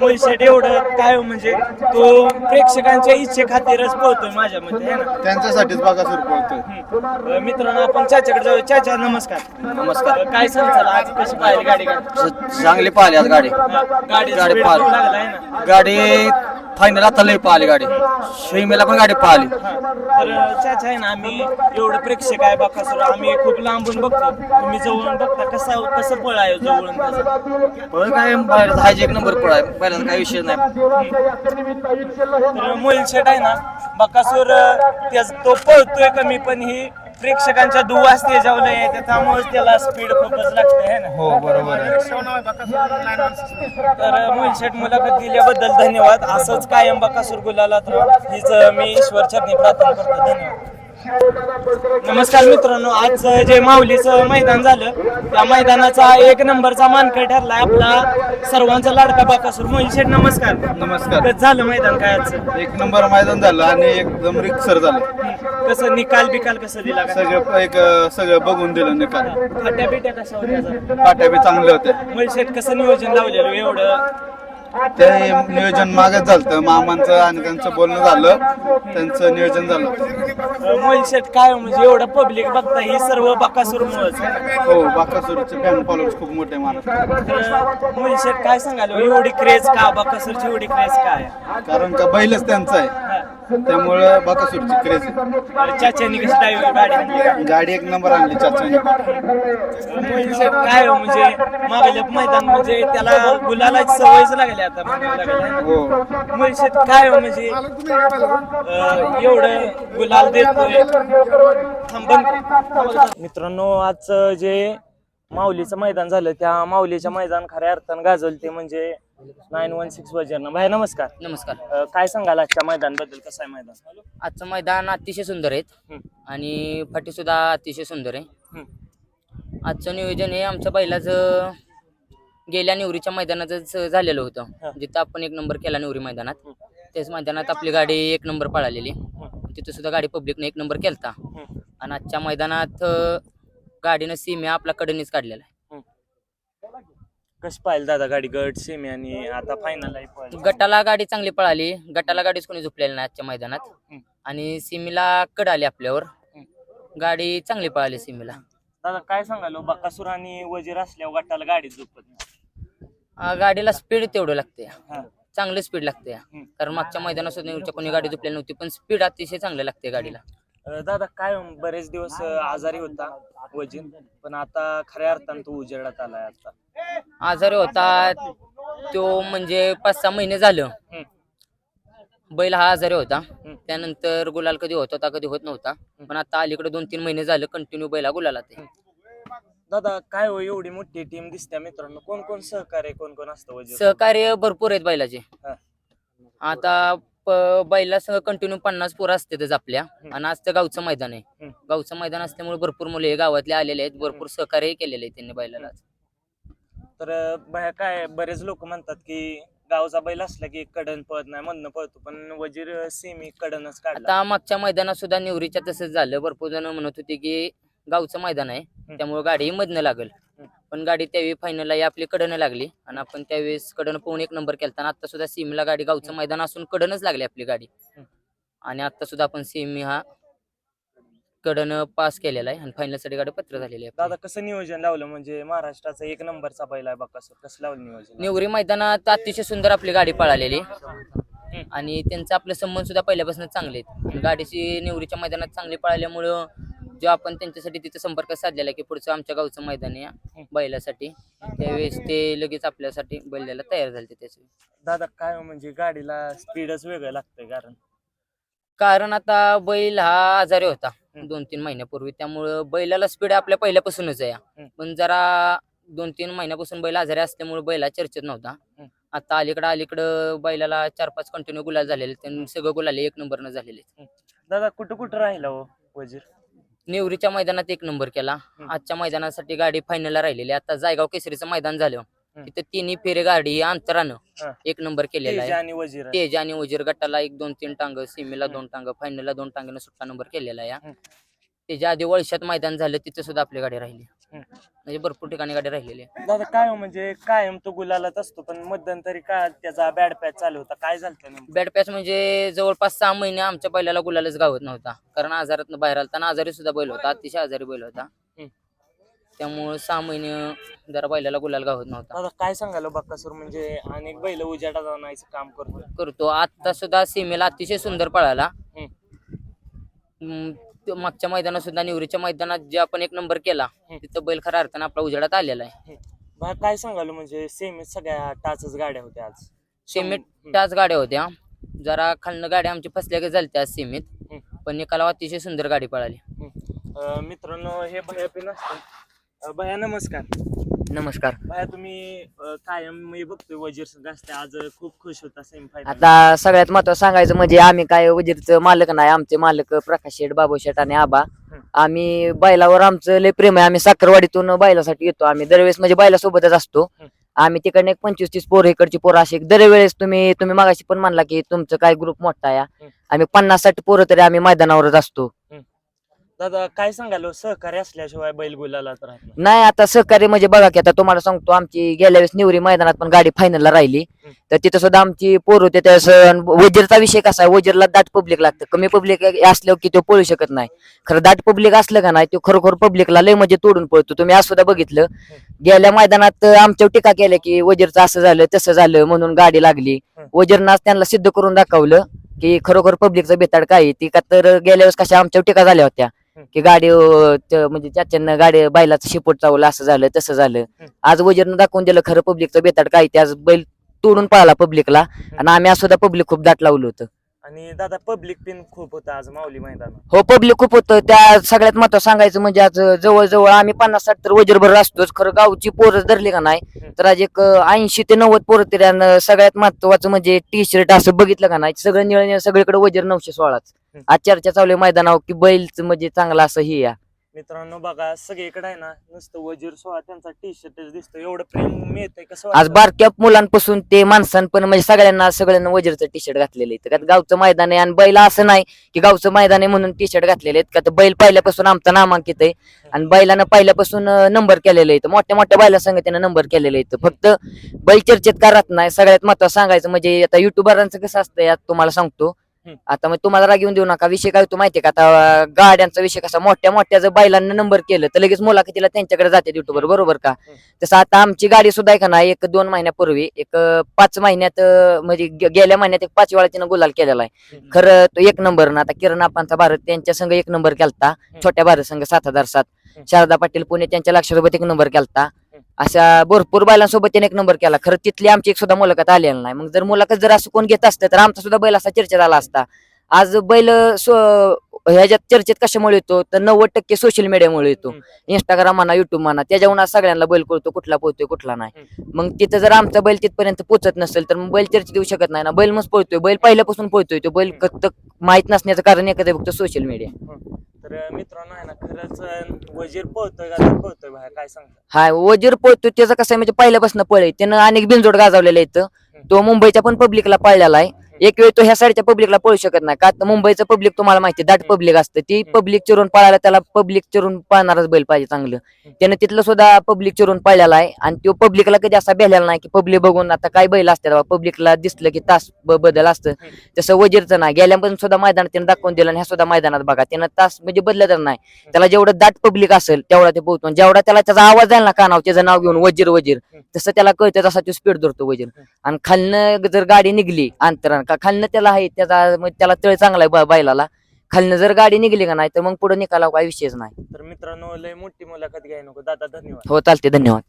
पैसे एवढं काय हो म्हणजे? तो प्रेक्षकांच्या इच्छे खातीरच पळतोय माझ्या मते है ना? त्यांच्यासाठीच बकासूर पळतोय. हम्म. अ, मित्रांनो आपण चाच्याकडे जाऊ चाचा नमस्कार. नमस्कार. काय सांगताल आज? कशी पाहिली गाडी? गाडी चांगली पाहिली आज गाडी. गाडी गाडी पाहिली. ना? गाडी फायनल आता लई पाहिली गाडी. शिमेला पण गाडी पाहिली. हा. तर चाचा आहे ना आम्ही एवढं प्रेक्षक आहे बाकासुर आम्ही खूप लांबून बघतो. तुम्ही जवळून बघता कसा कसं पळ आहे जवळून त्याचं. पळ काय बाहेर हा एक नंबर पळ आहे. पहिल्यांदा काही विषय नाही. तर मोहिल शेट आहे ना बकासूर त्याच तो पळतोय कमी पण ही प्रेक्षकांच्या दुवास त्याच्यावर आहे त्याच्यामुळे त्याला स्पीड खूपच लागते है ना? हो बरोबर आहे. तर मोहिल शेट मुलाखत दिल्याबद्दल धन्यवाद. असंच कायम बकासूर गुलाला तर हीच मी ईश्वर चरणी प्रार्थना करतो. धन्यवाद. नमस्कार मित्रांनो आज जे माऊलीचं मैदान झालं त्या मैदानाचा एक नंबरचा मानकरी ठरलाय आपला सर्वांचा लाडका बाकासूर मोहिल शेठ नमस्कार. नमस्कार. कसं झालं मैदान? काय आजचं एक नंबर मैदान झालं आणि एकदम रिक्सर झालं. कसं निकाल बिकाल कसं दिला? का सगळं एक अं, सगळं बघून दिलं निकाल. फाट्या बिट्या कशा होत्या जरा? पाट्या बी चांगले होते मोहिल शेठ कसं नियोजन लावलेलं एवढं? ते नियोजन मागच झालं मामांचं आणि त्यांचं बोलणं झालं. त्यांचं नियोजन झालं. मोहिल शेठ काय म्हणजे एवढं पब्लिक बघता ही सर्व बाकासूर हो बाकासूरचे फॅन फॉलोअर्स खूप मोठे महाराष्ट्र मोहिल शेठ काय सांगाल एवढी क्रेज का? बाकासूरची एवढी क्रेज काय? कारण का बैलच त्यांचा आहे. त्यामुळे बाकासूरची क्रेज चाच्यानी कशी गाडी आणली का? गाडी एक नंबर आणली चाचाने शेठ काय हो म्हणजे मागल्या मैदान म्हणजे त्याला गुलाला सवयच लागली आता लागेल है. मोहिल शेठ काय हो म्हणजे अं, एवढं गुलाल देतोय. मित्रांनो आजचं जे माऊलीचं मैदान झालं त्या माऊलीच्या मैदान खऱ्या अर्थानं गाजवलं ते म्हणजे नाईन वन सिक्स वजरनं भाई नमस्कार. नमस्कार. अं, काय सांगाल आजच्या मैदानबद्दल कसं आहे मैदान? आजचं मैदान अतिशय सुंदर आहेत हम्म. आणि फाटी सुद्धा अतिशय सुंदर आहे. आजचं नियोजन हे आमच्या बैलाचं गेल्या निवरीच्या मैदानातच झालेलं हा. होतं जिथं आपण एक नंबर केला निवरी मैदानात. त्याच मैदानात आपली गाडी एक नंबर पळालेली. तिथं सुद्धा गाडी पब्लिकने एक नंबर केलता. आणि आजच्या मैदानात अं, गाडीनं सीम्या आपल्या कडेनेच काढलेला आहे. कशी पाहिजे दादा गाडी? गट सेमी आणि आता फायनल आहे. गटाला गाडी चांगली पळाली. गटाला गाडीच कोणी झोपलेली नाही आजच्या मैदानात. आणि सीमीला कड आली आपल्यावर. गाडी चांगली पळाली सीमीला दादा काय सांगाल हो, बकासूर आणि वजीर असल्यावर गटाला गाडीत झोपत गाडीला स्पीड तेवढं लागते. चांगलं स्पीड लागते. कारण मागच्या मैदानात सुद्धा कोणी गाडी झोपलेली नव्हती पण स्पीड अतिशय चांगलं लागते गाडीला. दादा काय हो, बरेच दिवस आजारी होता वजीर पण आता खऱ्या अर्थानं तो उजेडात आलाय आता. आजारी होता तो म्हणजे पाच सहा महिने झालं. हम्म. बैल हा आजारी होता. त्यानंतर गुलाल कधी होत होता कधी होत नव्हता. पण आता अलीकडे दोन तीन महिने झालं कंटिन्यू बैला गुलाला ते. दादा काय हो एवढी मोठी टीम दिसते मित्रांनो. कोण कोण सहकार्य कोण कोण असतं वजीर? सहकार्य भरपूर आहेत बैलाचे. हा. आता प- बैला सह कंटिन्यू पन्नास पोरं असतातच आपल्या. आणि आज तर गावचं मैदान आहे. गावचं मैदान असल्यामुळे भरपूर मुले गावातले आलेले आहेत. भरपूर सहकार्य केलेले आहेत त्यांनी बैलाला. तर बाहेर काय बरेच लोक म्हणतात की गावचा बैल असला की कडन पळत नाही मधनं पळतो. पण वजीर सेमी कडनच काढला. आता मागच्या मैदानात सुद्धा निवरीच्या तसंच झालं. भरपूर जण म्हणत होते की गावचं मैदान आहे. त्यामुळे गाडी मधनं लागल. पण गाडी त्यावेळी फायनल आपली कडनं लागली. आणि आपण त्यावेळेस कडनं पोहून एक नंबर केला आता सुद्धा सीमला गाडी गावचं मैदान असून कडनच लागली आपली गाडी. आणि आता सुद्धा आपण सीमी हा कडनं पास केलेला आहे आणि फायनलसाठी गाडी पत्र झालेली आहे दादा कसं नियोजन लावलं? म्हणजे महाराष्ट्राचा एक नंबरचा बैल आहे बकासूर कसं लावलं नियोजन? निवरी मैदानात अतिशय सुंदर आपली गाडी पळालेली. आणि त्यांचा आपले संबंध सुद्धा पहिल्यापासून चांगले आहेत. गाडीची निवरीच्या मैदानात चांगली पळाल्यामुळं जो आपण त्यांच्यासाठी तिथं संपर्क साधलेला आहे की पुढचं आमच्या गावचं मैदान आहे बैलासाठी. त्यावेळेस ते लगेच आपल्यासाठी बैल द्यायला तयार झाले त्याचे दादा काय म्हणजे गाडीला स्पीडच वेगळं लागतंय कारण? कारण आता बैल हा आजारी होता. दोन तीन महिन्यापूर्वी. त्यामुळं बैलाला स्पीड आपल्या पहिल्यापासूनच आहे. पण जरा दोन तीन महिन्यापासून बैल आजारी असल्यामुळे बैला चर्चेत नव्हता. आता अलीकडं अलीकडं बैलाला चार पाच कंटिन्यू गुलाल झालेले सगळं गुलाले एक नंबरनं झालेले दादा कुठं कुठं राहिला हो वजीर? निवरीच्या मैदानात एक नंबर केला आजच्या मैदानासाठी गाडी फायनलला राहिलेली आता जायगाव केसरीचं मैदान झालं. तिथं तिन्ही फेरे गाडी अंतरानं. एक नंबर केलेला आहे वजीर. तेज आणि उजीर गटाला एक दोन तीन टांग सीमेला दोन टांग फायनलला दोन टांगेनं सुट्टा नंबर केलेला आहे. त्याच्या आधी वळशात मैदान झालं तिथं सुद्धा आपली गाडी राहिली. म्हणजे भरपूर ठिकाणी गाडी राहिलेली आहे. दादा काय हो म्हणजे कायम तो गुलालात असतो पण मध्यंतरी काय त्याचा बॅड पॅच चालू होता? काय झालं नेमकं? बॅड पॅच म्हणजे जवळपास सहा महिने आमच्या बैलाला गुलालच गावत नव्हता. कारण आजारात बाहेर आलता आणि आजारी सुद्धा बैल होता अतिशय आजारी बैल होता. हम्म. त्यामुळे सहा महिने जरा बैलाला गुलाल गावत नव्हता. दादा काय सांगाल बाकासूर म्हणजे अनेक बैल उजाडा जाण्याचं काम करतो करतो. आता सुद्धा सीमेला अतिशय सुंदर पळाला. हम्म. मागच्या मैदानात सुद्धा निवरीच्या मैदानात जे आपण एक नंबर केला. तिथं बैल खऱ्या अर्थानं आपला उजेडात आलेला आहे. बा काय सांगाल म्हणजे सेमी सगळ्या टाचच गाड्या होत्या आज. सीमेत हम्म. त्याच गाड्या होत्या. जरा खालनं गाड्या आमची फसल्या की आज सीमेत. हम्म. पण निकाला अतिशय सुंदर गाडी पळाली. अं, मित्रांनो हे भया पिन भया नमस्कार. नमस्कार. भया तुम्ही अं, कायम मी बघतोय वजीर आज खूप खुश होता आता सगळ्यात महत्वाचं सांगायचं म्हणजे आम्ही काय वजीरचं मालक नाही आमचे मालक प्रकाश शेठ बाबू शेठ आणि आबा. आम्ही बैलावर आमचं लय प्रेम आहे. आम्ही साखरवाडीतून बैलासाठी येतो. आम्ही दरवेळेस म्हणजे बैलासोबतच असतो. आम्ही तिकडनं एक पंचवीस तीस पोरं इकडची पोरं असे दरवेळेस तुम्ही तुम्ही मागाशी पण म्हणला की तुमचं काय ग्रुप मोठा आहे. आम्ही पन्नास साठ पोरं तरी आम्ही मैदानावरच असतो. दादा काय सांगाल हो, सहकार्य असल्याशिवाय बैल गुलाला राहत नाही. नाही आता सहकार्य म्हणजे बघा की आता तुम्हाला सांगतो आमची गेल्या वेळेस निवरी मैदानात पण गाडी फायनलला राहिली. तर तिथं सुद्धा आमची पोर होते त्या वजीरचा विषय कसा आहे वजीरला दाट पब्लिक लागतं कमी पब्लिक असल्यावर की तो पळू शकत नाही खरं दाट पब्लिक असलं का नाही तो खरोखर पब्लिकला लय म्हणजे तोडून पळतो तुम्ही आज सुद्धा बघितलं गेल्या मैदानात आमच्यावर टीका केल्या की वजीरचं असं झालं तसं झालं म्हणून गाडी लागली हं. वजीरनं आज त्यांना सिद्ध करून दाखवलं की खरोखर पब्लिकचं बेताड काय आहे. ती का तर गेल्या वेळेस कशा आमच्यावर टीका झाल्या होत्या. की गाडी अं, त- म्हणजे चाच्यांना गाडी बैलाचं शिपोट चावलं असं झालं तसं झालं. आज वजीरनं दाखवून दिलं खरं पब्लिकचं बेताड काय आहे. ते आज बैल तोडून पळाला पब्लिकला आणि आम्ही सुद्धा पब्लिक खूप दाट लावलं होतं आणि दादा पब्लिक पिन खूप होता आज माऊली मैदान हो पब्लिक खूप होतं. त्या सगळ्यात महत्वाचं सांगायचं म्हणजे आज जवळजवळ आम्ही पन्नास साठ तर वजीरभर असतोच. खरं गावची पोरं धरली का नाही तर आज एक ऐंशी ते नव्वद पोरं तरी आणि सगळ्यात महत्वाचं म्हणजे टी शर्ट असं बघितलं का नाही सगळं निळ निळ सगळीकडे वजीर नऊशे सोळाच. आज चर्चा चालू आहे मैदानावर की बैल म्हणजे चांगला असं ही या. मित्रांनो बघा सगळीकडे आहे ना नुसतं वजीर सोळा त्यांचा टी शर्टच दिसतो एवढं प्रेम मिळतंय कसं आज वाटतं? बारक्या मुलांपासून ते माणसांपर्यंत म्हणजे सगळ्यांना सगळ्यांना वजीरचं टी शर्ट घातलेलं आहे. त्यात गावचं मैदान आहे आणि बैल असं नाही की गावचं मैदान आहे म्हणून टी शर्ट घातलेले आहेत. का तर बैल पहिल्यापासून आमचं नामांकित आहे आणि बैलानं पहिल्यापासून नंबर केलेलं आहे मोठ्या मोठ्या बैला संघ त्यानं नंबर केलेले आहे फक्त बैल चर्चेत का राहत नाही सगळ्यात महत्त्व सांगायचं म्हणजे आता युट्यूबरांचं कसं असतं यात तुम्हाला सांगतो. आता मग तुम्हाला राग येऊन देऊ नका. विषय काय होतो माहितीये का? आता गाड्यांचा विषय कसा मोठ्या मोठ्या जर बैलांना नंबर केलं तर लगेच मुलाखतीला त्यांच्याकडे जाते युट्यूबर बरोबर का? तसं आता आमची गाडी सुद्धा आहे का नाही एक दोन महिन्यापूर्वी एक पाच महिन्यात म्हणजे गेल्या महिन्यात एक पाच वेळा तिनं गुलाल केलेला आहे. खरं तो एक नंबर ना आता किरण आपांचा भारत त्यांच्या संघ एक नंबर केलता छोट्या भारत संघ सात हजार सात. शारदा पाटील पुणे त्यांच्या लक्षासोबत एक नंबर केलता. अशा भरपूर बैलांसोबत त्याने एक नंबर केला. खरं तिथली आमची एक सुद्धा मुलाखत आलेली नाही. मग जर मुलाखत जर असं कोण घेत असतं तर आमचा सुद्धा बैल असा चर्चेत आला असता. आज बैल ह्याच्यात चर्चेत कशामुळे येतो? तर नव्वद टक्के सोशल मीडियामुळे येतो. इंस्टाग्राम म्हणा युट्यूब म्हणा त्याच्याहून आज सगळ्यांना बैल कळतो कुठला पोहतोय कुठला नाही. मग तिथं जर आमचा बैल तिथपर्यंत पोहोचत नसेल तर मग बैल चर्चेत येऊ शकत नाही ना. बैल मग पळतोय. बैल पहिल्यापासून पळतोय तो. बैल फक्त माहीत नसण्याचं कारण आहे फक्त सोशल मीडिया तर मित्रांनो आहे ना खरंच वजीर पळतोय का तर पळतोय बाहेर काय सांगता. हा वजीर पळतोय त्याचं कसं आहे म्हणजे पहिल्यापासून पळ आहे त्यानं अनेक बिनजोड गाजवलेलं इथं तो मुंबईच्या पण पब्लिकला पळलेला आहे. एक वेळ तो ह्या साईडच्या पब्लिकला पळू शकत नाही. का तर मुंबईचं पब्लिक तुम्हाला माहिती दाट पब्लिक असतं. ती पब्लिक चिरून पळायला त्याला पब्लिक चिरून पळणारच बैल पाहिजे चांगलं. त्यानं तिथलं सुद्धा पब्लिक चिरून पळलेला आहे. आणि तो पब्लिकला कधी असा भेटलेला नाही की पब्लिक बघून आता काय बैल असतात पब्लिकला दिसलं की तास बदल असतं. तसं वजीरचं नाही. गेल्या पण सुद्धा मैदानात त्यानं दाखवून दिलं आणि ह्या सुद्धा मैदानात बघा. त्यानं तास म्हणजे बदलत नाही. त्याला जेवढं दाट पब्लिक असेल तेवढा ते पोहोचतो. जेवढा त्याला त्याचा आवाज जाईल ना कानावर त्याचं नाव घेऊन वजीर वजीर. तसं त्याला कळतं तसा तो स्पीड धरतो वजीर. आणि खालनं जर गाडी निघली अंतरान का? खालनं त्याला आहे त्याचा त्याला तळ चांगला आहे बैलाला. खालनं जर गाडी निघली का नाही तर मग पुढे निकाला काही विषयच नाही. तर मित्रांनो लय मोठी मुलाखत घ्याय नको. दादा धन्यवाद. हो चालते धन्यवाद.